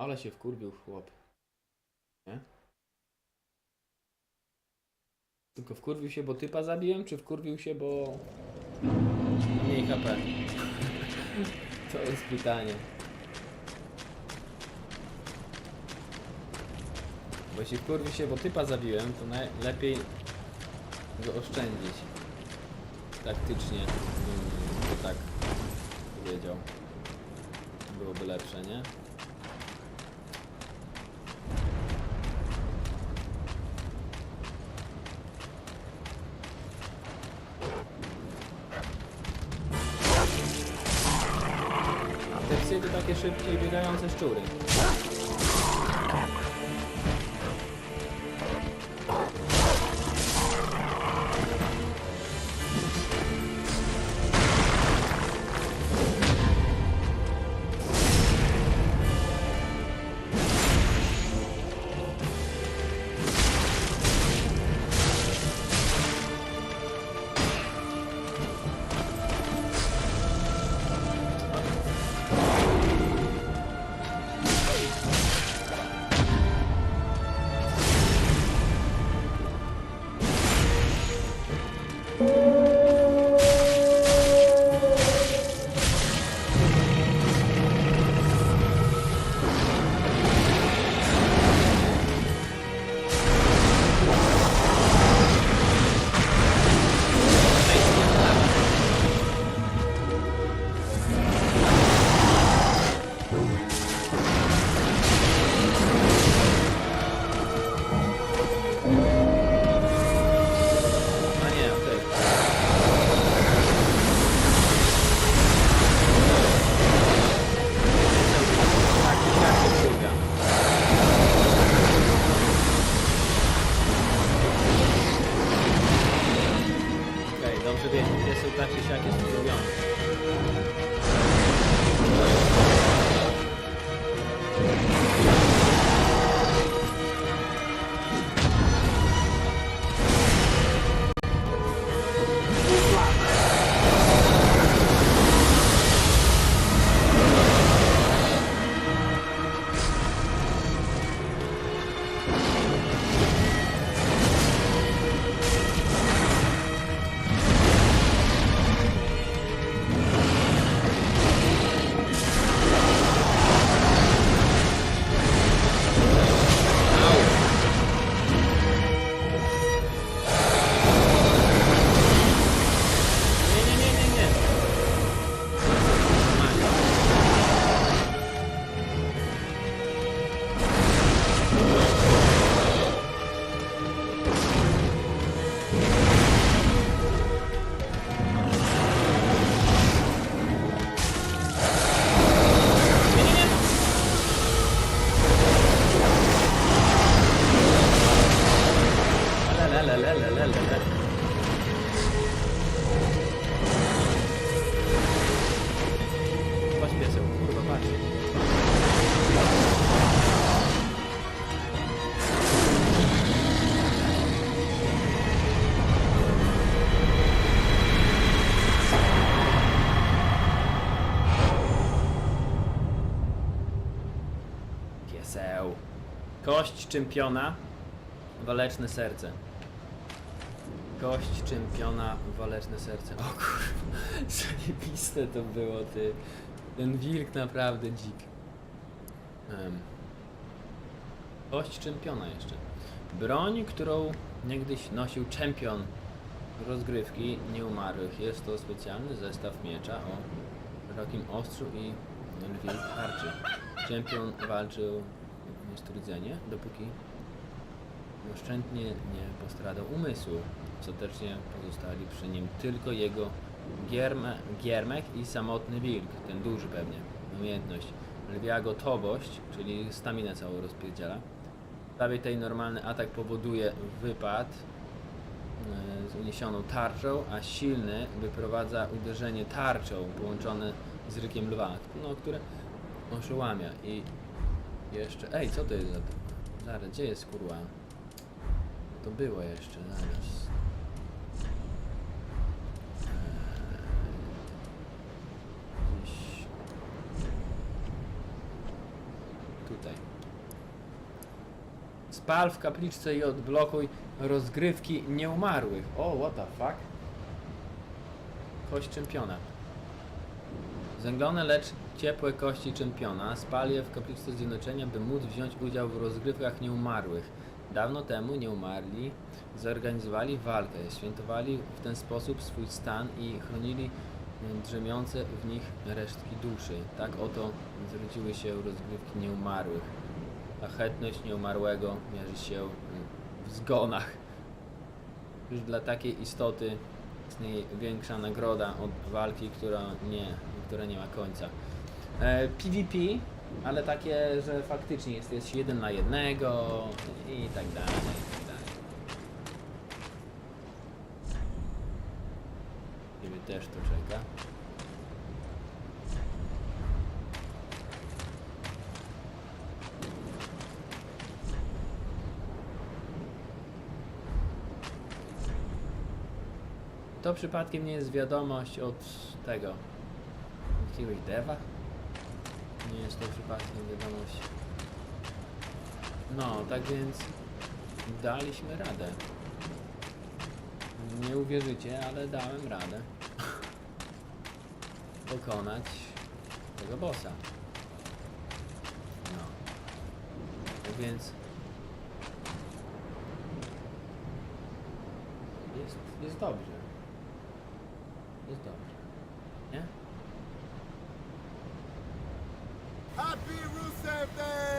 Ale się wkurwił chłop. Nie? Tylko wkurwił się, bo typa zabiłem, czy wkurwił się, bo mniej HP? To jest pytanie. Bo jeśli wkurwi się, bo typa zabiłem, to najlepiej go oszczędzić. Taktycznie bym tak powiedział. Byłoby lepsze, nie? Psy to takie szybkie biegające szczury. Dobrze wiem, piesek tak czy siak jest wkurwiony. Kość czempiona, waleczne serce. Kość czempiona, waleczne serce. O kurwa, zajebiste to było, ty. Ten wilk naprawdę dzik. Em. Kość czempiona jeszcze. Broń, którą niegdyś nosił czempion rozgrywki nieumarłych. Jest to specjalny zestaw miecza o szerokim ostrzu i lwiej tarczy. Czempion walczył niestrudzenie, dopóki oszczędnie nie postradał umysłu. Ostatecznie pozostali przy nim tylko jego gierme, giermek i samotny wilk, ten duży pewnie, umiejętność. Lwia gotowość, czyli staminę całą rozpierdziela. W sprawie tej normalny atak powoduje wypad e, z uniesioną tarczą, a silny wyprowadza uderzenie tarczą połączone z rykiem lwa, no, które oszołamia i jeszcze... Ej, co to jest za... Zaraz, gdzie jest kurwa? To było jeszcze, zaraz. Eee, tutaj. Spal w kapliczce i odblokuj rozgrywki nieumarłych. O, what the fuck? Kość czempiona. Zęglone, lecz ciepłe kości czempiona spal je w kapliczce zjednoczenia, by móc wziąć udział w rozgrywkach nieumarłych. Dawno temu nieumarli zorganizowali walkę, świętowali w ten sposób swój stan i chronili mm, drzemiące w nich resztki duszy. Tak oto zrodziły się rozgrywki nieumarłych. A chętność nieumarłego mierzy się mm, w zgonach. Już dla takiej istoty większa nagroda od walki, która nie, która nie ma końca. E, PvP, ale takie, że faktycznie jest, jest jeden na jednego i tak dalej, i tak też to czeka. To przypadkiem nie jest wiadomość od tego. Jakiegoś deva? Nie jest to przypadkiem wiadomość. No, tak więc daliśmy radę. Nie uwierzycie, ale dałem radę. Pokonać tego bossa. No. Tak więc jest, jest dobrze. Jest dobrze. Nie? Happy Rusev Day!